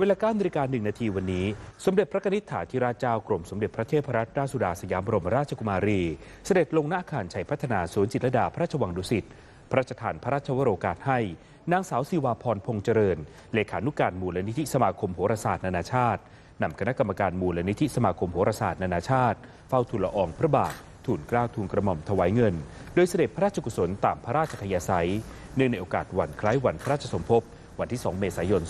เวลา9นาฬิกา1นาทีวันนี้ สมเด็จพระนิษฐาธิราชเจ้ากรมสมเด็จพระเทพรัตนราชสุดาสยามบรมราชกุมารี เสด็จลงณอาคารชัยพัฒนาสวนจิตรดาพระราชวังดุสิตพระราชทานพระราชวโรกาสให้ นางสาวศิวาพรพงษ์เจริญ เลขานุการมูลนิธิสมาคมโหราศาสตร์นานาชาตินำคณะกรรมการมูลนิธิสมาคมโหราศาสตร์นานาชาติ เฝ้าทูลละอองพระบาททูลเกล้าทูลกระหม่อมถวายเงิน โดยเสด็จพระราชกุศลตามพระราชทยาศัยเนื่องในโอกาสวันคล้ายวันพระราชสมภพ วันที่ 2 เมษายน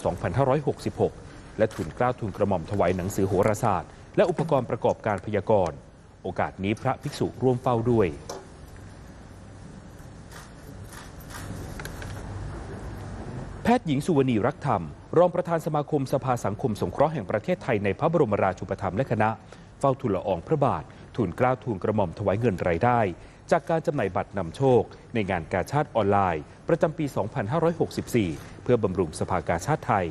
2566 และทูลเกล้าทูลกระหม่อมถวายหนังสือโหราศาสตร์ และอุปกรณ์ประกอบการพยากรณ์ โอกาสนี้พระภิกษุร่วมเฝ้าด้วยแพทย์หญิงสุวรรณีรักธรรม รองประธานสมาคมสภาสังคมสงเคราะห์แห่งประเทศไทยในพระบรมราชูปถัมภ์และคณะ เฝ้าทูลละอองพระบาท ทูลกล้าทูลกระหม่อมถวายเงินรายได้ จากการจำหน่ายบัตรนำโชค ในงานกาชาติออนไลน์ ประจำปี 2564 เพื่อบำรุงสภากาชาติไทย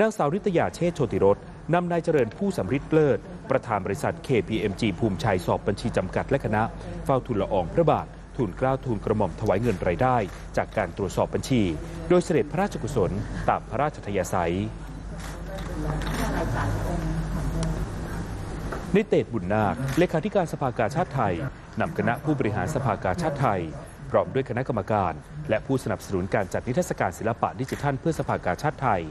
นางสาวริตยาเชษฐ์โชติรสนำนายเจริญผู้สำริดเลิศ ประธานบริษัท KPMG ภูมิชัยสอบบัญชีจำกัดและคณะ เฝ้าทูลละอองพระบาททูลเกล้าทูลกระหม่อมถวายเงินรายได้ จากการตรวจสอบบัญชี โดยเสด็จพระราชกุศลตามพระราชทยาศัย ในเตศบุญนาคเลขาธิการสภากาชาติไทยนำคณะผู้บริหารสภากาชาติไทย พร้อมด้วยคณะกรรมการ และผู้สนับสนุนการจัดนิทรรศการศิลปะดิจิทัลเพื่อสภากาชาติไทย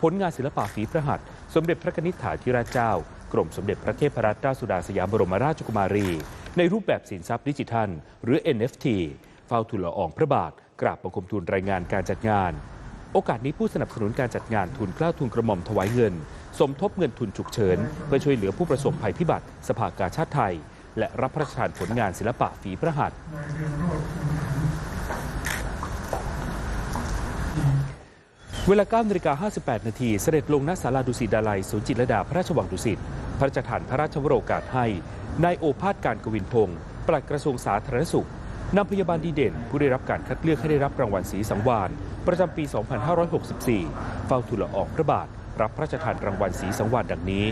ผลงานศิลปะฝีพระหัตถ์สมเด็จพระนิษฐาธิราชเจ้า กรมสมเด็จพระเทพรัตนราชสุดาสยามบรมราชกุมารี ในรูปแบบสินทรัพย์ดิจิทัล หรือ NFT เฝ้าทูลละอองพระบาทกราบบังคมทูลรายงานการจัดงาน โอกาสนี้ผู้สนับสนุนการจัดงานทุนกล้าทุนกระหม่อมถวายเงิน สมทบเงินทุนฉุกเฉิน เพื่อช่วยเหลือผู้ประสบภัยพิบัติสภากาชาติไทย และรับพระราชทานผลงานศิลปะฝีพระหัตถ์เวลา9นาฬิกา58 นาที เสด็จลงณศาลาดุสิตดาลัยศูนย์จิตรดาพระราชวังดุสิต พระราชทานพระราชวโรกาสให้ นายโอภาสการกวินพงศ์ปลัดกระทรวงสาธารณสุข นำพยาบาลดีเด่น ผู้ได้รับการคัดเลือกให้ได้รับรางวัลสีสังวานประจำปี 2564 เฝ้าทูลละอองพระบาท รับพระราชทานรางวัลสีสังวานดังนี้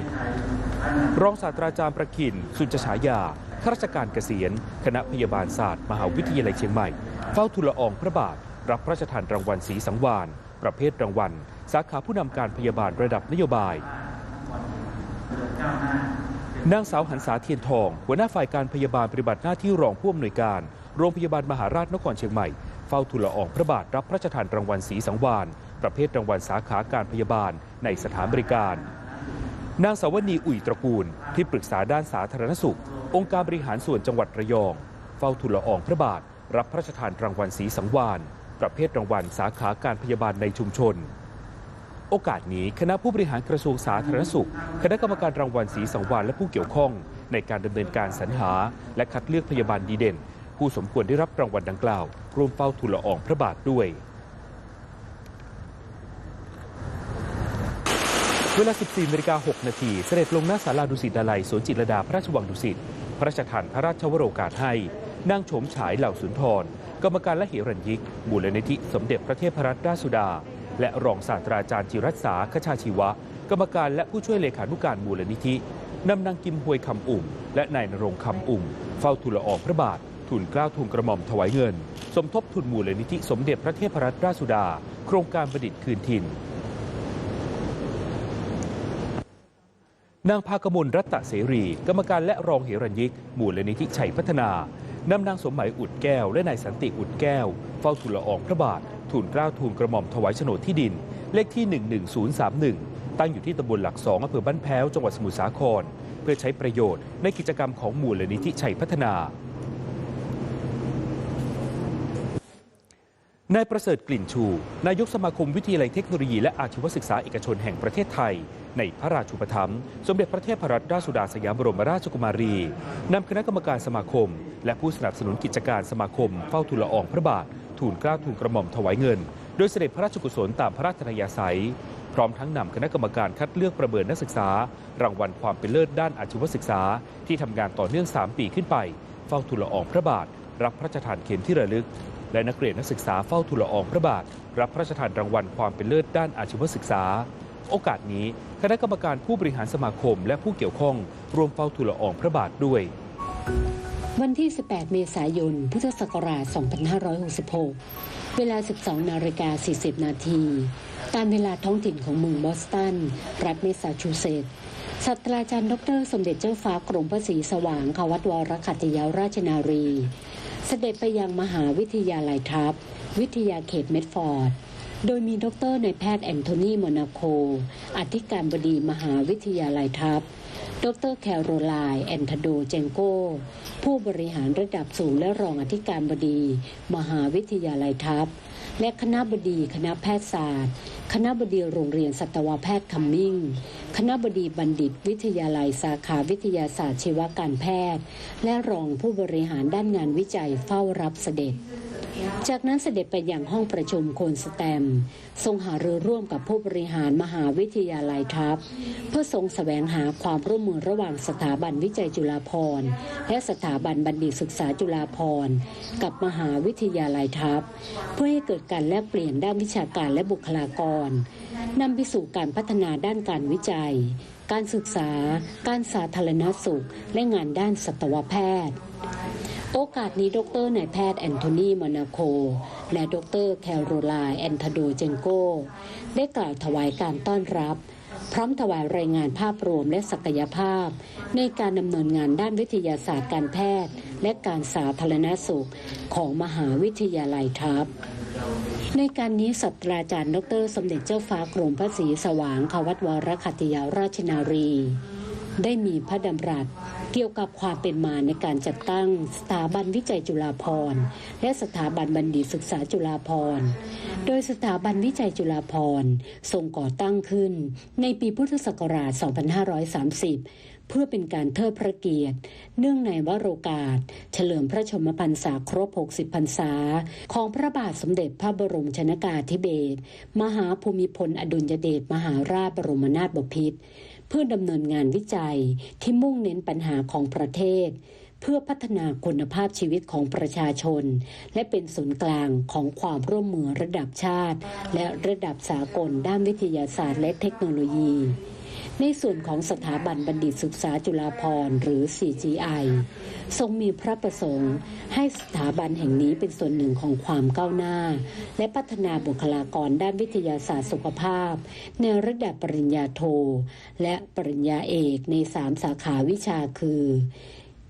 รองศาสตราจารย์ประคิน สุจฉายาข้าราชการเกษียณ คณะพยาบาลศาสตร์ มหาวิทยาลัยเชียงใหม่ เฝ้าทูลละอองพระบาท รับพระราชทานรางวัลสีสังวานประเภทรางวัล สาขาผู้นำการพยาบาลระดับนโยบายนางสาวหันษาเทียนทอง หัวหน้าฝ่ายการพยาบาลปฏิบัติหน้าที่รองผู้อำนวยการ โรงพยาบาลมหาราชนครเชียงใหม่ เฝ้าทูลละอองพระบาทรับพระราชทานรางวัลสีสังวานประเภทรางวัลสาขาการพยาบาลในสถานบริการ นางสาวนีอุ่ยตระกูลที่ปรึกษาด้านสาธารณสุข องค์การบริหารส่วนจังหวัดระยอง เฝ้าทูลละอองพระบาท รับพระราชทานรางวัลสีสังวานประเภทรางวัลสาขาการพยาบาลในชุมชนโอกาสนี้คณะผู้บริหารกระทรวงสาธารณสุข คณะกรรมการรางวัลสีสังวานและผู้เกี่ยวข้อง ในการดำเนินการสรรหา และคัดเลือกพยาบาลดีเด่น ผู้สมควรได้รับรางวัลดังกล่าวร่วมเฝ้าทูลละอองพระบาทด้วย เวลา 14นาฬิกา6นาทีเสด็จลงหน้าศาลาดุสิตดาลัยสวนจิตรดาพระราชวังดุสิตพระราชทานพระราชวโรกาสให้นางโฉมฉายเหล่าสุนทร กรรมการและเหรัญยิกมูลนิธิสมเด็จพระเทพรัตนราชสุดา และรองศาสตราจารย์จิรัตษาคชาชีวะ กรรมการและผู้ช่วยเลขานุการมูลนิธินำนางกิมฮวยคำอุ่ม และนายนรงค์คำอุ่ม เฝ้าทูลละอองพระบาท ทุนกล้าวทุนกระหม่อมถวายเงิน สมทบทุนมูลนิธิสมเด็จพระเทพรัตนราชสุดา โครงการประดิษฐ์คืนถิ่นนางภากมลรัตตะเสรี กรรมการและรองเหรัญยิกมูลนิธิชัยพัฒนานำนางสมหมายอุดแก้ว และนายสันติอุดแก้ว เฝ้าทูลละอองพระบาททูลเกล้าวทูลกระหม่อมถวายโฉนดที่ดิน เลขที่ 11031 ตั้งอยู่ที่ตำบลหลักสองอำเภอบ้านแพ้วจังหวัดสมุทรสาคร เพื่อใช้ประโยชน์ในกิจกรรมของมูลนิธิชัยพัฒนา นายประเสริฐกลิ่นชู นายกสมาคมวิทยาลัยเทคโนโลยีและอาชีวศึกษาเอกชนแห่งประเทศไทย ในพระราชูปถัมภ์สมเด็จพระเทพรัตนราชสุดาสยามบรมราชกุมารี นำคณะกรรมการสมาคม และผู้สนับสนุนกิจการสมาคม เฝ้าทูลละอองพระบาท ทูลเกล้าทูลกระหม่อมถวายเงิน โดยเสด็จพระราชกุศลตามพระราชทยาศัย พร้อมทั้งนำคณะกรรมการคัดเลือกประเมินนักศึกษา รางวัลความเป็นเลิศด้านอาชีวศึกษา ที่ทำงานต่อเนื่อง 3 ปีขึ้นไป เฝ้าทูลละอองพระบาท รับพระราชทานเข็มที่ระลึก และนักเรียนนักศึกษาเฝ้าทูลละอองพระบาท รับพระราชทานรางวัลความเป็นเลิศด้านอาชีวศึกษา โอกาสนี้คณะกรรมการผู้บริหารสมาคมและผู้เกี่ยวข้องรวมเฝ้าทูลละอองพระบาทด้วย วันที่ 18 เมษายน พุทธศักราช 2566 เวลา 12 นาฬิกา 40 นาทีตามเวลาท้องถิ่นของเมืองบอสตัน รัฐเมสซาชูเซตส์ศาสตราจารย์ดร สมเด็จเจ้าฟ้ากรมพระศรีสว่างควัตวรคัตยาราชนารี เสด็จไปยังมหาวิทยาลัยทัพ วิทยาเขตเมดฟอร์ด โดยมีดรในายแพทย์แอนโทนีโมนาโค อธิการบดีมหาวิทยาลัยทัพ ดรแคโรไลน์แอนทโดเจงโก ผู้บริหารระดับสูงและรองอธิการบดี มหาวิทยาลัยทัพ และคณะบดีคณะแพทยศาสตร์ คณะบดีโรงเรียนสัตวแพทย์คัมมิงคณะบดีบัณฑิต วิทยาลัยสาขาวิทยาศาสตร์ชีวการแพทย์ และรองผู้บริหารด้านงานวิจัยเฝ้ารับเสด็จ จากนั้นเสด็จไปยังห้องประชุมโคนสแตม ทรงหารือร่วมกับผู้บริหารมหาวิทยาลัยทัพ เพื่อทรงแสวงหาความร่วมมือระหว่างสถาบันวิจัยจุฬาภรณ์ และสถาบันบัณฑิตศึกษาจุฬาภรณ์ กับมหาวิทยาลัยทัพ เพื่อให้เกิดการแลกเปลี่ยนด้านวิชาการและบุคลากรนำไปสู่การพัฒนาด้านการวิจัย การศึกษา การสาธารณสุข และงานด้านสัตวแพทย์ โอกาสนี้ดรนายแพทย์แอนโทนีมอนาโค และดรแคโรไลน์แอนทโดเจงโก ได้กล่าวถวายการต้อนรับ พร้อมถวายรายงานภาพรวมและศักยภาพ ในการดำเนินงานด้านวิทยาศาสตร์การแพทย์ และการสาธารณสุขของมหาวิทยาลัยทัพในการนี้ศาสตราจารย์ ดร สมเด็จเจ้าฟ้ากรมพระศรีสว่างควัตวรคัตยาราชนารี ได้มีพระดำรัสเกี่ยวกับความเป็นมาในการจัดตั้งสถาบันวิจัยจุฬาภรณ์และสถาบันบัณฑิตศึกษาจุฬาภรณ์ โดยสถาบันวิจัยจุฬาภรณ์ทรงก่อตั้งขึ้นในปีพุทธศักราช 2530 เพื่อเป็นการเทิดพระเกียรติ เนื่องในวโรกาส เฉลิมพระชนมพรรษาครบ 60 พรรษา ของพระบาทสมเด็จพระบรมชนากาธิเบศรมหาภูมิพลอดุลยเดชมหาราชบรมนาถบพิตร พื่อดำเนินงานวิจัยที่มุ่งเน้นปัญหาของประเทศ เพื่อพัฒนาคุณภาพชีวิตของประชาชน และเป็นศูนย์กลางของความร่วมมือระดับชาติ และระดับสากลด้านวิทยาศาสตร์และเทคโนโลยี ในส่วนของสถาบันบัณฑิตศึกษาจุฬาภรณ์หรือ CGI ทรงมีพระประสงค์ ให้สถาบันแห่งนี้เป็นส่วนหนึ่งของความก้าวหน้า และพัฒนาบุคลากรด้านวิทยาศาสตร์สุขภาพ ในระดับปริญญาโท และปริญญาเอกในสามสาขาวิชาคือ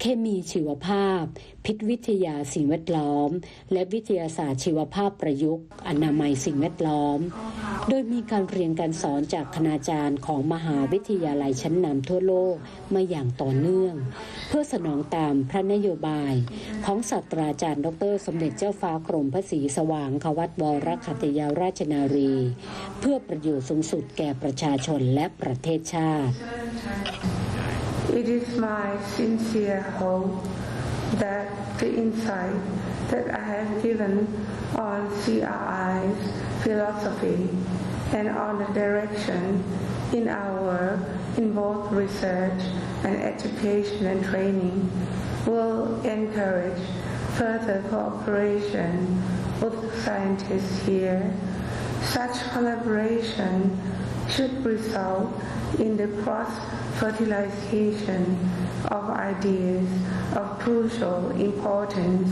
เคมีชีวภาพ พิษวิทยาสิ่งแวดล้อม และวิทยาศาสตร์ชีวภาพประยุกต์ อนามัยสิ่งแวดล้อม โดยมีการเรียนการสอนจากคณาจารย์ของมหาวิทยาลัยชั้นนำทั่วโลกมาอย่างต่อเนื่อง เพื่อสนองตามพระนโยบาย ของศาสตราจารย์ ดร สมเด็จเจ้าฟ้ากรมพระศรีสว่างควัตวรคัตยาราชนารี เพื่อประโยชน์สูงสุดแก่ประชาชนและประเทศชาติ It is my sincere hope that the insight that I have given on CRI's philosophy and on the direction in our work in both research and education and training will encourage further cooperation with scientists here. Such collaboration should result in the cross-fertilization of ideas of crucial importance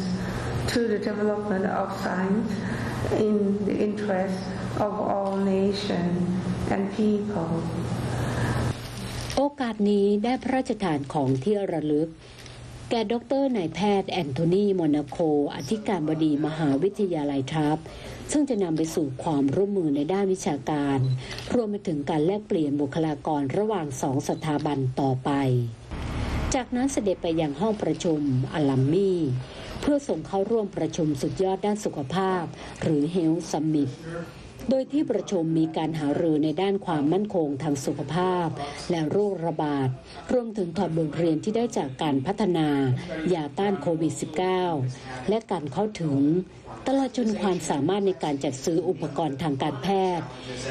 to the development of science in the interest of all nations and people. โอกาสนี้ได้พระราชทานของที่ระลึก แก่ดรนายแพทย์แอนโทนีโมนาโค อธิการบดีมหาวิทยาลัยทรัพซึ่งจะนำไปสู่ความร่วมมือในด้านวิชาการ รวมไปถึงการแลกเปลี่ยนบุคลากรระหว่างสองสถาบันต่อไป จากนั้นเสด็จไปยังห้องประชุมอลัมมี่เพื่อส่งเข้าร่วมประชุมสุดยอดด้านสุขภาพ หรือ Health Summit โดยที่ประชุมมีการหารือในด้านความมั่นคงทางสุขภาพ และโรคระบาด รวมถึงถอดบทเรียนที่ได้จากการพัฒนายาต้านโควิด -19 และการเข้าถึง ตลอดจนความสามารถในการจัดซื้ออุปกรณ์ทางการแพทย์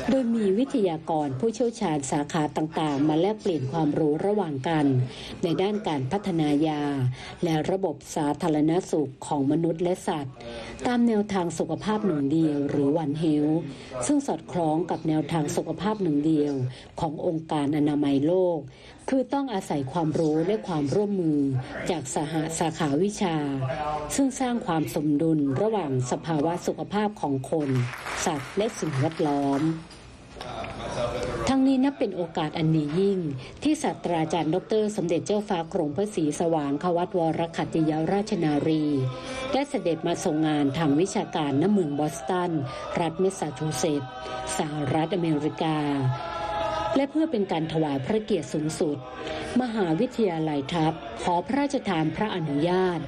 โดยมีวิทยากรผู้เชี่ยวชาญสาขาต่างๆ มาแลกเปลี่ยนความรู้ระหว่างกัน ในด้านการพัฒนายา และระบบสาธารณสุขของมนุษย์และสัตว์ ตามแนวทางสุขภาพหนึ่งเดียวหรือวันเฮลซึ่งสอดคล้องกับแนวทางสุขภาพหนึ่งเดียว ขององค์การอนามัยโลก คือต้องอาศัยความรู้และความร่วมมือจากสหสาขาวิชา ซึ่งสร้างความสมดุลระหว่างสภาวะสุขภาพของคน สัตว์และสิ่งแวดล้อมทั้งนี้นับเป็นโอกาสอันดียิ่ง ที่ศาสตราจารย์ดร สมเด็จเจ้าฟ้ากรมพระศรีสว่างควัตวรขัตติยราชนารี ได้เสด็จมาทรงงานทางวิชาการณเมืองบอสตัน รัฐเมสซาชูเซตส์สหรัฐอเมริกา และเพื่อเป็นการถวายพระเกียรติสูงสุด มหาวิทยาลัยทัพขอพระราชทานพระอนุญาต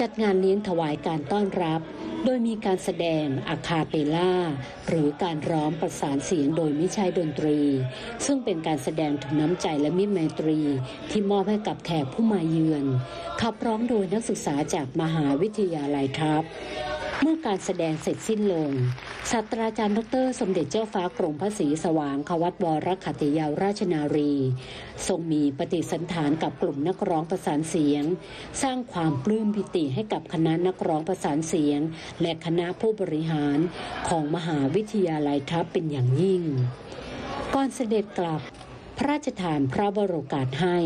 จัดงานเลี้ยงถวายการต้อนรับ โดยมีการแสดงอาคาเปล่า หรือการร้องประสานเสียงโดยไม่ใช่ดนตรี ซึ่งเป็นการแสดงถึงน้ำใจและมิตรไมตรี ที่มอบให้กับแขกผู้มาเยือน ขับร้องโดยนักศึกษาจากมหาวิทยาลัยทัพเมื่อการแสดงเสร็จสิ้นลง ศาสตราจารย์ดร สมเด็จเจ้าฟ้ากรมพระศรีสว่างควัตวรขัติยาราชนารี ทรงมีปฏิสันฐานกับกลุ่มนักร้องประสานเสียง สร้างความปลื้มปิติให้กับคณะนักร้องประสานเสียง และคณะผู้บริหารของมหาวิทยาลัยทัพเป็นอย่างยิ่ง ก่อนเสด็จกลับพระราชทานพระบรโอกาสให้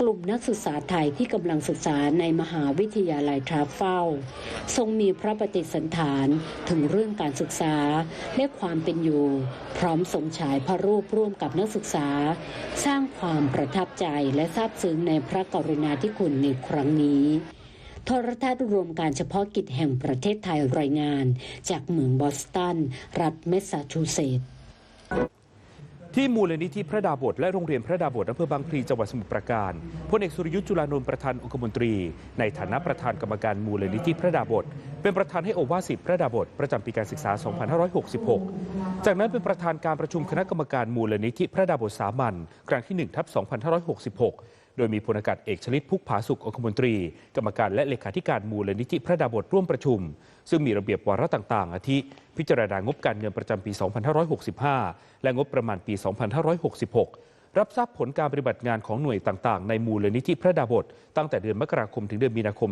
กลุ่มนักศึกษาไทยที่กำลังศึกษาในมหาวิทยาลัยทราฟเฝ้าทรงมีพระปฏิสันฐานถึงเรื่องการศึกษาและความเป็นอยู่ พร้อมทรงฉายพระรูปร่วมกับนักศึกษา สร้างความประทับใจและซาบซึ้งในพระกรุณาธิคุณในครั้งนี้โทรทัศน์รวมการเฉพาะกิจแห่งประเทศไทยรายงาน จากเมืองบอสตัน รัฐเมสซาชูเซตส์ ที่มูลนิธิพระดาบทและโรงเรียนพระดาบทอำเภอบางพลีจังหวัดสมุทรปราการพลเอกสุรยุทธ์จุลานนท์ประธานองคมนตรี ในฐานะประธานกรรมการมูลนิธิพระดาบทเป็นประธานให้โอวาสิทธิพระดาบทประจำปีการศึกษา 2566 จากนั้นเป็นประธานการประชุมคณะกรรมการมูลนิธิพระดาบทสามัญครั้งที่1ทับ2566 โดยมีพลอากาศเอกชลิตพุกผาสุของคมนตรี กรรมการและเลขาธิการมูลนิธิพระดาบทร่วมประชุม ซึ่งมีระเบียบวาระต่างๆ อาทิ พิจารณางบการเงินประจำปี 2565 และงบประมาณปี 2566 รับทราบผลการปฏิบัติงานของหน่วยต่างๆ ในมูลนิธิพระดาบทตั้งแต่เดือนมกราคมถึงเดือนมีนาคม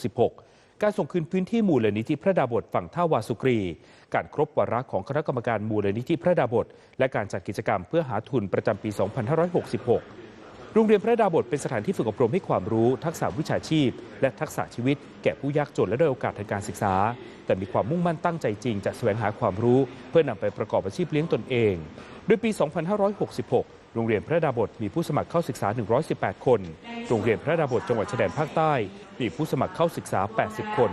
2566การส่งคืนพื้นที่มูลนิธิพระดาบทฝั่งท่าวาสุกรี การครบวาระของคณะกรรมการมูลนิธิพระดาบท และการจัดกิจกรรมเพื่อหาทุนประจำปี 2566 โรงเรียนพระดาบทเป็นสถานที่ฝึกอบรมให้ความรู้ทักษะวิชาชีพ และทักษะชีวิต แก่ผู้ยากจนและด้อยโอกาสทางการศึกษา แต่มีความมุ่งมั่นตั้งใจจริงจะแสวงหาความรู้ เพื่อนำไปประกอบอาชีพเลี้ยงตนเอง โดยปี 2566 โรงเรียนพระดาบทมีผู้สมัครเข้าศึกษา 118 คน โรงเรียนพระดาบทจังหวัดชายแดนภาคใต้ มีผู้สมัครเข้าศึกษา 80 คน